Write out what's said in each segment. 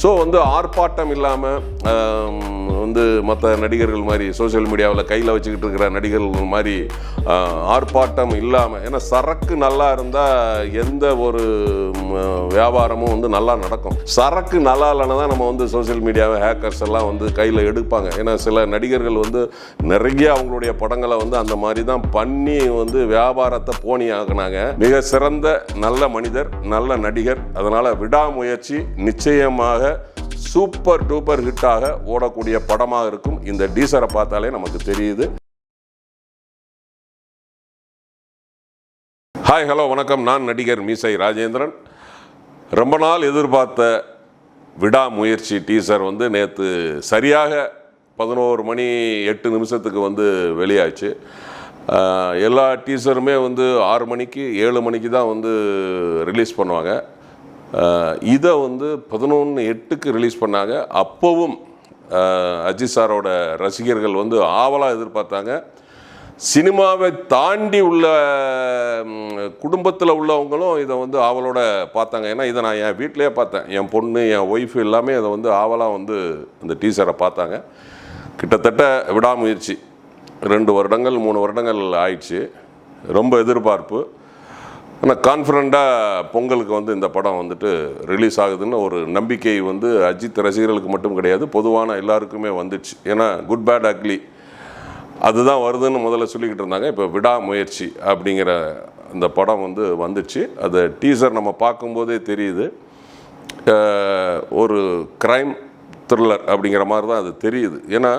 So வந்து ஆர்ப்பாட்டம் இல்லாமல் வந்து மற்ற நடிகர்கள் மாதிரி சோஷியல் மீடியாவில் கையில் வச்சுக்கிட்டு இருக்கிற நடிகர்கள் மாதிரி ஆர்ப்பாட்டம் இல்லாமல் ஏன்னா சரக்கு நல்லா இருந்தால் எந்த ஒரு வியாபாரமும் வந்து நல்லா நடக்கும். சரக்கு நல்லா இல்லைன்னா தான் நம்ம வந்து சோஷியல் மீடியாவை ஹேக்கர்ஸ் எல்லாம் வந்து கையில் எடுப்பாங்க. ஏன்னா சில நடிகர்கள் வந்து நிறைய அவங்களுடைய படங்களை வந்து அந்த மாதிரி தான் பண்ணி வந்து வியாபாரத்தை போனி ஆகினாங்க மிக சிறந்த நல்ல மனிதர் நல்ல நடிகர். அதனால் விடாமுயற்சி நிச்சயமாக சூப்பர் டூப்பர் ஹிட்டாக ஓடக்கூடிய படமாக இருக்கும் இந்த டீசரை பார்த்தாலே நமக்கு தெரியுது. ஹாய் ஹலோ வணக்கம். நான் நடிகர் மீசை ராஜேந்திரன். ரொம்ப நாள் எதிர்பார்த்த விடாமுயற்சி டீசர் வந்து நேற்று சரியாக பதினோரு மணி எட்டு நிமிஷத்துக்கு வந்து வெளியாச்சு. எல்லா டீசருமே வந்து ஆறு மணிக்கு ஏழு மணிக்கு தான் வந்து ரிலீஸ் பண்ணுவாங்க. இதை வந்து பதினொன்று எட்டுக்கு ரிலீஸ் பண்ணாங்க. அப்போவும் அஜித் சாரோட ரசிகர்கள் வந்து ஆவலாக எதிர்பார்த்தாங்க. சினிமாவை தாண்டி உள்ள குடும்பத்தில் உள்ளவங்களும் இதை வந்து ஆவலோட பார்த்தாங்க. ஏன்னா இதை நான் என் வீட்டிலேயே பார்த்தேன். என் பொண்ணு என் ஒய்ஃப் எல்லாமே இதை வந்து ஆவலாக வந்து இந்த டீசரை பார்த்தாங்க. கிட்டத்தட்ட விடாமுயற்சி. ரெண்டு வருடங்கள் மூணு வருடங்கள் ஆயிடுச்சு. ரொம்ப எதிர்பார்ப்பு. ஆனால் கான்ஃபிடண்ட்டாக பொங்கலுக்கு வந்து இந்த படம் வந்துட்டு ரிலீஸ் ஆகுதுன்னு ஒரு நம்பிக்கை வந்து அஜித் ரசிகர்களுக்கு மட்டும் கிடையாது பொதுவான எல்லாருக்குமே வந்துச்சு. ஏன்னா குட் பேட் அக்லி அதுதான் வருதுன்னு முதல்ல சொல்லிக்கிட்டு இருந்தாங்க. இப்போ விடாமுயற்சி அப்படிங்கிற அந்த படம் வந்து வந்துச்சு. அது டீசர் நம்ம பார்க்கும்போதே தெரியுது. ஒரு க்ரைம் த்ரில்லர் அப்படிங்கிற மாதிரி தான் அது தெரியுது. ஏன்னா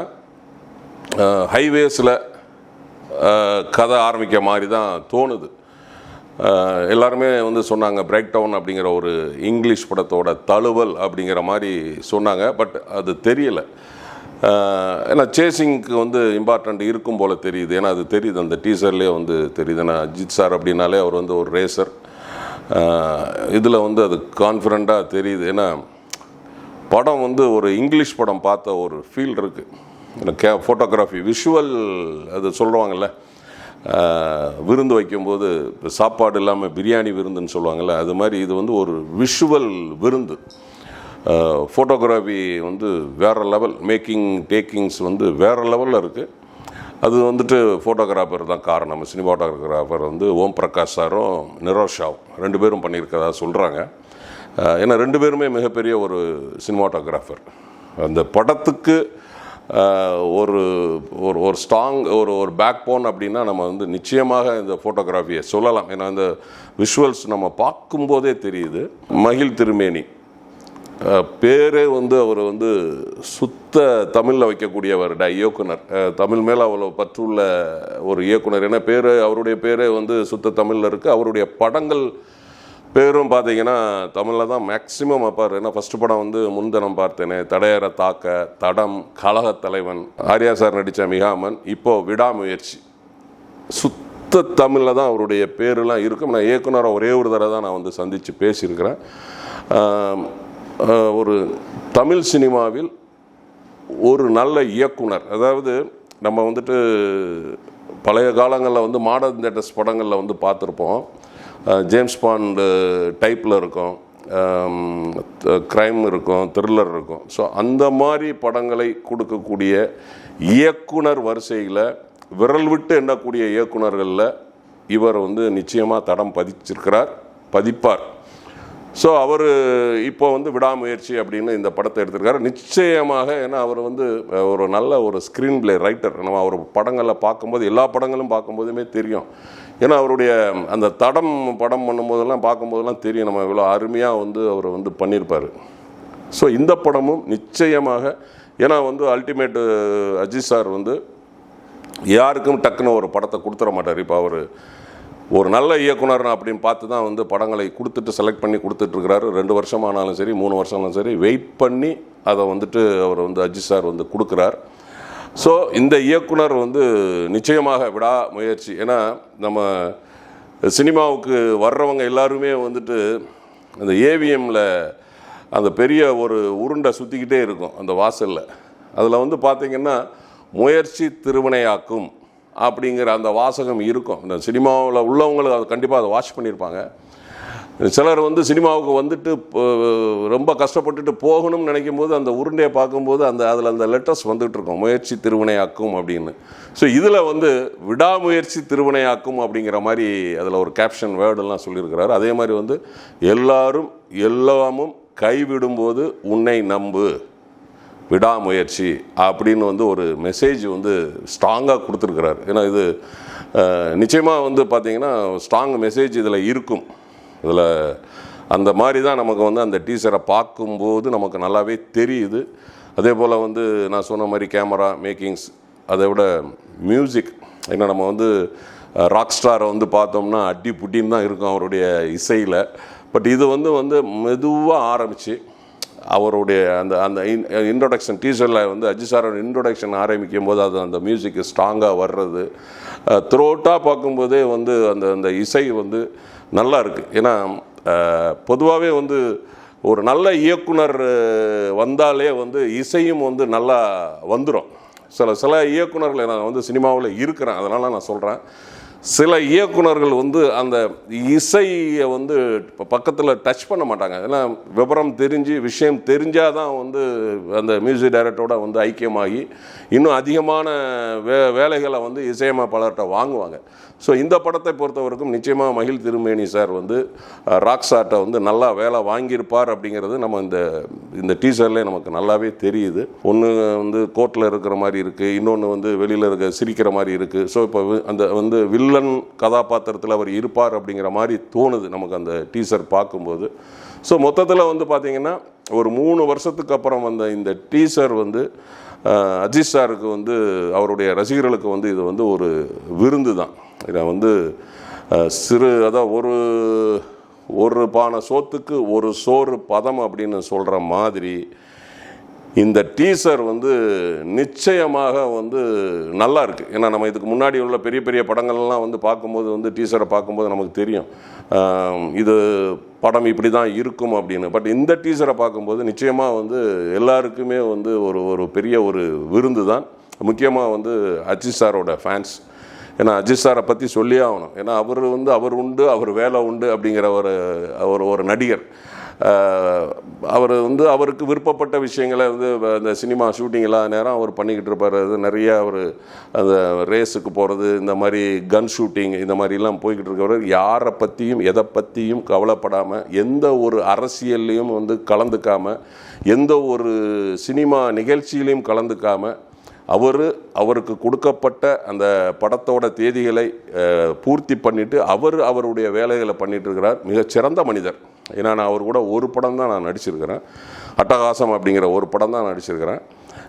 ஹைவேஸில் கதை ஆரம்பிக்க மாதிரி தான் தோணுது. எல்லாருமே வந்து சொன்னாங்க பிரேக் டவுன் அப்படிங்கிற ஒரு இங்கிலீஷ் படத்தோட தழுவல் அப்படிங்கிற மாதிரி சொன்னாங்க பட் அது தெரியலை. ஏன்னா சேசிங்க்கு வந்து இம்பார்ட்டண்ட் இருக்கும் போல் தெரியுது. ஏன்னா அது தெரியுது. அந்த டீசர்லேயே வந்து தெரியுது. ஏன்னா அஜித் சார் அப்படின்னாலே அவர் வந்து ஒரு ரேசர் இதில் வந்து அது கான்ஃபிடண்ட்டாக தெரியுது. ஏன்னா படம் வந்து ஒரு இங்கிலீஷ் படம் பார்த்த ஒரு ஃபீல் இருக்குது கே ஃபோட்டோகிராஃபி விஷுவல் அது சொல்லுவாங்கள்ல விருந்து வைக்கும்போது சாப்பாடு இல்லாமல் பிரியாணி விருந்துன்னு சொல்லுவாங்கள்ல அது மாதிரி இது வந்து ஒரு விஷுவல் விருந்து. ஃபோட்டோகிராஃபி வந்து வேறு லெவல் மேக்கிங் டேக்கிங்ஸ் வந்து வேறு லெவலில் இருக்குது அது வந்துட்டு ஃபோட்டோகிராஃபர் தான் காரணம். சினிமாட்டோகிராஃபர் வந்து ஓம் பிரகாஷ் சாரும் நிரோஷ் ஷாவும் ரெண்டு பேரும் பண்ணியிருக்கதா சொல்கிறாங்க ஏன்னா ரெண்டு பேருமே மிகப்பெரிய ஒரு சினிமாட்டோகிராஃபர் அந்த படத்துக்கு ஒரு ஒரு ஒரு ஸ்ட்ராங் ஒரு ஒரு பேக் போன் அப்படின்னா நம்ம வந்து நிச்சயமாக இந்த ஃபோட்டோகிராஃபியை சொல்லலாம். ஏன்னா இந்த விஷுவல்ஸ் நம்ம பார்க்கும்போதே தெரியுது. மகிழ் திருமேனி பேரே வந்து அவர் வந்து சுத்த தமிழில் வைக்கக்கூடியவர் ட இயக்குனர். தமிழ் மேலே அவ்வளோ பற்றுள்ள ஒரு இயக்குனர். ஏன்னா பேர் அவருடைய பேரே வந்து சுத்த தமிழில் இருக்குது அவருடைய படங்கள் பேரும் பார்த்தீங்கன்னா தமிழில் தான் மேக்ஸிமம் அப்பார் ஏன்னா ஃபஸ்ட்டு படம் வந்து முன்தனம் பார்த்தேனே. தடையற தாக்க தடம் கழக தலைவன் ஆர்யா சார் நடித்த மிகாமன் இப்போ விடாமுயற்சி. சுத்த தமிழில் தான் அவருடைய பேரெலாம் இருக்கும். நான் இயக்குனரை ஒரே ஒரு தடவை தான் நான் வந்து சந்தித்து பேசியிருக்கிறேன். ஒரு தமிழ் சினிமாவில் ஒரு நல்ல இயக்குனர். அதாவது நம்ம வந்துட்டு பழைய காலங்களில் வந்து மாடர்ன் தேட்டர்ஸ் படங்களில் வந்து பார்த்துருப்போம். ஜேம்ஸ் பாண்டு டைப்பில் இருக்கும். க்ரைம் இருக்கும் த்ரில்லர் இருக்கும். ஸோ அந்த மாதிரி படங்களை கொடுக்கக்கூடிய இயக்குனர் வரிசையில் விரல் விட்டு எண்ணக்கூடிய இயக்குனர்களில் இவர் வந்து நிச்சயமாக தடம் பதிச்சிருக்கிறார் பதிப்பார். ஸோ அவர் இப்போ வந்து விடாமுயற்சி அப்படின்னு இந்த படத்தை எடுத்திருக்காரு. நிச்சயமாக ஏன்னா அவர் வந்து ஒரு நல்ல ஒரு ஸ்க்ரீன் பிளே ரைட்டர் நம்ம அவர் படங்களை பார்க்கும்போது எல்லா படங்களும் பார்க்கும்போதுமே தெரியும். ஏன்னா அவருடைய அந்த தடம் படம் பண்ணும்போதெல்லாம் பார்க்கும்போதெல்லாம் தெரியும். நம்ம இவ்வளோ அருமையாக வந்து அவர் வந்து பண்ணியிருப்பார். ஸோ இந்த படமும் நிச்சயமாக ஏன்னா வந்து அல்டிமேட் அஜித் சார் வந்து யாருக்கும் டக்குன்னு ஒரு படத்தை கொடுத்துட மாட்டார். இப்போ அவர் ஒரு நல்ல இயக்குனர் அப்படின்னு பார்த்து தான் வந்து படங்களை கொடுத்துட்டு செலக்ட் பண்ணி கொடுத்துட்ருக்கிறாரு. ரெண்டு வருஷமானாலும் சரி மூணு வருஷம்னாலும் சரி வெயிட் பண்ணி அதை வந்துட்டு அவர் வந்து அஜித் சார் வந்து கொடுக்குறார். ஸோ இந்த இயக்குனர் வந்து நிச்சயமாக விடா முயற்சி. ஏன்னா நம்ம சினிமாவுக்கு வர்றவங்க எல்லாருமே வந்துட்டு அந்த ஏவிஎம்மில் அந்த பெரிய ஒரு உருண்டை சுற்றிக்கிட்டே இருக்கும் அந்த வாசலில். அதில் வந்து பார்த்திங்கன்னா முயற்சி திருவினையாக்கும் அப்படிங்கிற அந்த வாசகம் இருக்கும். இந்த சினிமாவில் உள்ளவங்களுக்கு அது கண்டிப்பாக அதை வாட்ச் பண்ணியிருப்பாங்க சிலர் வந்து சினிமாவுக்கு வந்துட்டு ரொம்ப கஷ்டப்பட்டுட்டு போகணும்னு நினைக்கும் போது அந்த உருண்டையை பார்க்கும்போது அந்த அதில் அந்த லெட்டர்ஸ் வந்துகிட்டு இருக்கும் முயற்சி திருவினையாக்கும் அப்படின்னு. ஸோ இதில் வந்து விடாமுயற்சி திருவினையாக்கும் அப்படிங்கிற மாதிரி அதில் ஒரு கேப்ஷன் வேர்டெல்லாம் சொல்லியிருக்கிறாரு. அதே மாதிரி வந்து எல்லாரும் எல்லாமும் கைவிடும்போது உன்னை நம்பு. விடாமுயற்சி அப்படின்னு வந்து ஒரு மெசேஜ் வந்து ஸ்ட்ராங்காக கொடுத்துருக்குறாரு. ஏன்னா இது நிச்சயமாக வந்து பார்த்தீங்கன்னா ஸ்ட்ராங் மெசேஜ் இதில் இருக்கும். இதில் அந்த மாதிரி தான் நமக்கு வந்து அந்த டீசரை பார்க்கும்போது நமக்கு நல்லாவே தெரியுது. அதே போல் வந்து நான் சொன்ன மாதிரி கேமரா மேக்கிங்ஸ் அதை விட மியூசிக் ஏன்னா நம்ம வந்து ராக் ஸ்டாரை வந்து பார்த்தோம்னா அடி புட்டின்னு தான் இருக்கும் அவருடைய இசையில். பட் இது வந்து வந்து மெதுவாக ஆரம்பித்து அவருடைய அந்த அந்த இன்ட்ரொடக்ஷன் டீசரில் வந்து அஜி சாரோட இன்ட்ரொடக்ஷன் ஆரம்பிக்கும் போது அது அந்த மியூசிக் ஸ்ட்ராங்காக வர்றது த்ரோட்டாக பார்க்கும்போதே வந்து அந்த அந்த இசை வந்து நல்லா இருக்குது ஏன்னா பொதுவாகவே வந்து ஒரு நல்ல இயக்குனர் வந்தாலே வந்து இசையும் வந்து நல்லா வந்துடும் சில சில இயக்குனர்கள் நான் வந்து சினிமாவில் இருக்கிறேன் அதனால் நான் சொல்கிறேன் சில இயக்குனர்கள் வந்து அந்த இசையை வந்து இப்போ பக்கத்தில் டச் பண்ண மாட்டாங்க. ஏன்னா விவரம் தெரிஞ்சு விஷயம் தெரிஞ்சால் தான் வந்து அந்த மியூசிக் டைரக்டரோட வந்து ஐக்கியமாகி இன்னும் அதிகமான வே வேலைகளை வந்து இசையமைப்பாளர்கிட்ட வாங்குவாங்க. ஸோ இந்த படத்தை பொறுத்தவரைக்கும் நிச்சயமாக மகிழ் திருமேனி சார் வந்து அஹ், வந்து நல்லா வேலை வாங்கியிருப்பார் அப்படிங்கிறது நம்ம இந்த இந்த டீசர்லேயே நமக்கு நல்லாவே தெரியுது. ஒன்று வந்து கோர்ட்டில் இருக்கிற மாதிரி இருக்குது இன்னொன்று வந்து வெளியில் இருக்க சிரிக்கிற மாதிரி இருக்குது ஸோ இப்போ வி- அந்த வந்து வில்லன் கதாபாத்திரத்தில் அவர் இருப்பார் அப்படிங்கிற மாதிரி தோணுது நமக்கு அந்த டீசர் பார்க்கும்போது. ஸோ மொத்தத்தில் வந்து பார்த்திங்கன்னா ஒரு மூணு வருஷத்துக்கு அப்புறம் வந்த இந்த டீசர் வந்து அஜித் சாருக்கு வந்து அவருடைய ரசிகர்களுக்கு வந்து இது வந்து ஒரு விருந்து தான் இதை வந்து சிறு அதான் ஒரு ஒரு பானை சோத்துக்கு ஒரு சோறு பதம் அப்படின்னு சொல்கிற மாதிரி இந்த டீசர் வந்து நிச்சயமாக வந்து நல்லா இருக்குது ஏன்னா நம்ம இதுக்கு முன்னாடி உள்ள பெரிய பெரிய படங்கள்லாம் வந்து பார்க்கும்போது வந்து டீசரை பார்க்கும்போது நமக்கு தெரியும். இது படம் இப்படி தான் இருக்கும் அப்படின்னு. பட் இந்த டீசரை பார்க்கும்போது நிச்சயமாக வந்து எல்லாருக்குமே வந்து ஒரு ஒரு பெரிய ஒரு விருந்து தான். முக்கியமாக வந்து அஜித் சாரோட ஃபேன்ஸ் ஏன்னா அஜித் சாரை பற்றி சொல்லியே ஆகணும். ஏன்னா அவர் வந்து அவர் உண்டு அவர் வேலை உண்டு அப்படிங்கிற ஒரு ஒரு ஒரு நடிகர். அவர் வந்து அவருக்கு விருப்பப்பட்ட விஷயங்களை வந்து இந்த சினிமா ஷூட்டிங் இல்லாத நேரம் அவர் பண்ணிக்கிட்டு இருப்பார். அது நிறைய அவர் அந்த ரேஸுக்கு போகிறது இந்த மாதிரி கன் ஷூட்டிங் இந்த மாதிரிலாம் போய்கிட்டு இருக்கவர். யாரை பற்றியும் எதை பற்றியும் கவலைப்படாமல் எந்த ஒரு அரசியல்லையும் வந்து கலந்துக்காமல் எந்த ஒரு சினிமா நிகழ்ச்சியிலையும் கலந்துக்காமல் அவர் அவருக்கு கொடுக்கப்பட்ட அந்த படத்தோட தேதிகளை பூர்த்தி பண்ணிவிட்டு அவர் அவருடைய வேலைகளை பண்ணிகிட்டு இருக்கிறார். மிகச்சிறந்த மனிதர். ஏன்னா நான் அவர் கூட ஒரு படம் தான் நான் நடிச்சிருக்கிறேன். அட்டகாசம் அப்படிங்கிற ஒரு படம் தான் நடிச்சிருக்கிறேன்.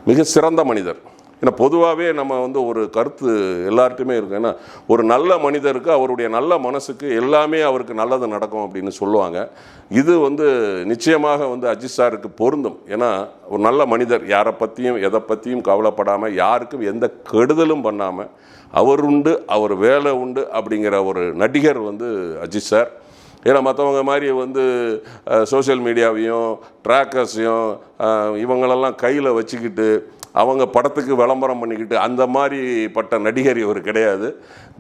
மிக சிறந்த மனிதர். ஏன்னா பொதுவாகவே நம்ம வந்து ஒரு கருத்து எல்லார்ட்டுமே இருக்கும். ஏன்னா ஒரு நல்ல மனிதருக்கு அவருடைய நல்ல மனசுக்கு எல்லாமே அவருக்கு நல்லது நடக்கும் அப்படின்னு சொல்லுவாங்க. இது வந்து நிச்சயமாக வந்து அஜித் சாருக்கு பொருந்தும். ஏன்னா ஒரு நல்ல மனிதர் யாரை பற்றியும் எதை பற்றியும் கவலைப்படாமல் யாருக்கும் எந்த கெடுதலும் பண்ணாமல் அவர் உண்டு அவர் வேலை உண்டு அப்படிங்கிற ஒரு நடிகர் வந்து அஜித் சார். ஏன்னா மற்றவங்க மாதிரி வந்து சோஷியல் மீடியாவையும் ட்ராக்கர்ஸையும் இவங்களெல்லாம் கையில் வச்சுக்கிட்டு அவங்க படத்துக்கு விளம்பரம் பண்ணிக்கிட்டு அந்த மாதிரி பட்ட நடிகர் இவர் கிடையாது.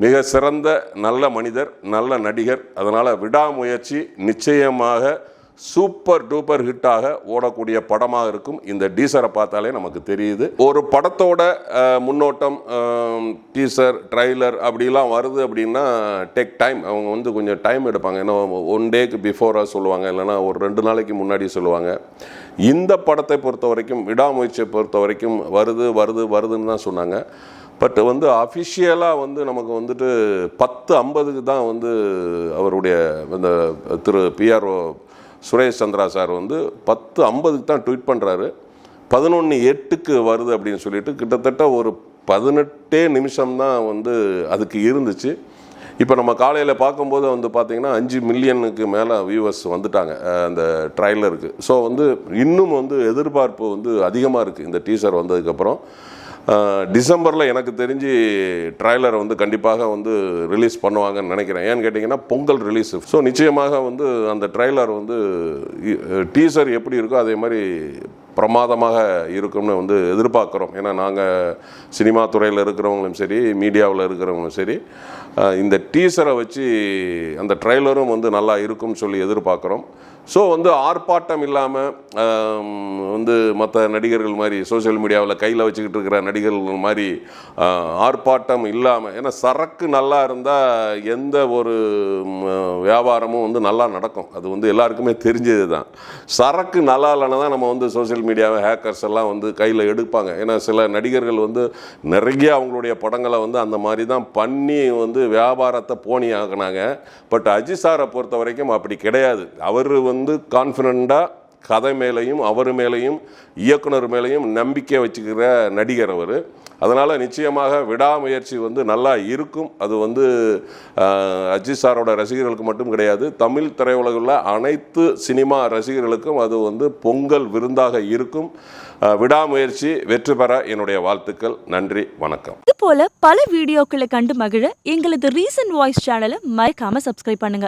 மிக சிறந்த நல்ல மனிதர் நல்ல நடிகர். அதனால் விடாமுயற்சி நிச்சயமாக சூப்பர் டூப்பர் ஹிட்டாக ஓடக்கூடிய படமாக இருக்கும். இந்த டீசரை பார்த்தாலே நமக்கு தெரியுது. ஒரு படத்தோட முன்னோட்டம் டீசர் ட்ரைலர் அப்படிலாம் வருது அப்படின்னா டேக் டைம் அவங்க வந்து கொஞ்சம் டைம் எடுப்பாங்க. ஏன்னா ஒன் டேக்கு பிஃபோராக சொல்லுவாங்க. இல்லைன்னா ஒரு ரெண்டு நாளைக்கு முன்னாடி சொல்லுவாங்க. இந்த படத்தை பொறுத்த வரைக்கும் விடாமுயற்சியை பொறுத்த வரைக்கும் வருது வருது வருதுன்னு தான் சொன்னாங்க. பட் வந்து அஃபிஷியலாக வந்து நமக்கு வந்துட்டு பத்து ஐம்பதுக்கு தான் வந்து அவருடைய இந்த திரு பிஆர்ஓ சுரேஷ் சந்திரா சார் வந்து பத்து ஐம்பதுக்கு தான் ட்வீட் பண்ணுறாரு பதினொன்று எட்டுக்கு வருது அப்படின்னு சொல்லிட்டு கிட்டத்தட்ட ஒரு பதினெட்டே நிமிஷம் தான் வந்து அதுக்கு இருந்துச்சு. இப்போ நம்ம காலையில் பார்க்கும்போது வந்து பார்த்திங்கன்னா அஞ்சு மில்லியனுக்கு மேலே வியூவர்ஸ் வந்துட்டாங்க அந்த ட்ரைலருக்கு ஸோ வந்து இன்னும் வந்து எதிர்பார்ப்பு வந்து அதிகமாக இருக்குது இந்த டீசர் வந்ததுக்கப்புறம் டிசம்பரில் எனக்கு தெரிஞ்சு ட்ரைலரை வந்து கண்டிப்பாக வந்து ரிலீஸ் பண்ணுவாங்கன்னு நினைக்கிறேன். ஏன்னு கேட்டிங்கன்னா பொங்கல் ரிலீஸ் ஸோ நிச்சயமாக வந்து அந்த ட்ரைலர் வந்து டீசர் எப்படி இருக்கோ அதே மாதிரி பிரமாதமாக இருக்கும்னு வந்து எதிர்பார்க்குறோம். ஏன்னா நாங்கள் சினிமா துறையில் இருக்கிறவங்களும் சரி மீடியாவில் இருக்கிறவங்களும் சரி இந்த டீசரை வச்சு அந்த ட்ரெய்லரும் வந்து நல்லா இருக்கும்னு சொல்லி எதிர்பார்க்குறோம். ஸோ வந்து ஆர்ப்பாட்டம் இல்லாமல் வந்து மற்ற நடிகர்கள் மாதிரி சோஷியல் மீடியாவில் கையில் வச்சுக்கிட்டு இருக்கிற நடிகர்கள் மாதிரி ஆர்ப்பாட்டம் இல்லாமல் ஏன்னா சரக்கு நல்லா இருந்தால் எந்த ஒரு வியாபாரமும் வந்து நல்லா நடக்கும். அது வந்து எல்லாருக்குமே தெரிஞ்சது தான். சரக்கு நல்லா இல்லைன்னா தான் நம்ம வந்து சோஷியல் மீடியாவை ஹேக்கர்ஸ் எல்லாம் வந்து கையில் எடுப்பாங்க. ஏன்னா சில நடிகர்கள் வந்து நிறைய அவங்களுடைய படங்களை வந்து அந்த மாதிரி தான் பண்ணி வந்து வியாபாரத்தை போனி ஆகினாங்க பட் அஜித் சாரை பொறுத்த வரைக்கும் அப்படி கிடையாது. அவர் வந்து கான்ஃபிடண்ட்டாக கதை மேலேயும் அவர் மேலேயும் இயக்குனர் மேலேயும் நம்பிக்கை வச்சுக்கிற நடிகர் அவர். அதனால் நிச்சயமாக விடாமுயற்சி வந்து நல்லா இருக்கும். அது வந்து அஜித் சாரோட ரசிகர்களுக்கு மட்டும் கிடையாது. தமிழ் திரையுலகில் அனைத்து சினிமா ரசிகர்களுக்கும் அது வந்து பொங்கல் விருந்தாக இருக்கும். விடாமுயற்சி வெற்றி பெற என்னுடைய வாழ்த்துக்கள். நன்றி வணக்கம். இது போல பல வீடியோக்களை கண்டு மகிழ எங்களது ரீசன்ட் வாய்ஸ் சேனலை மறக்காம சப்ஸ்கிரைப் பண்ணுங்க.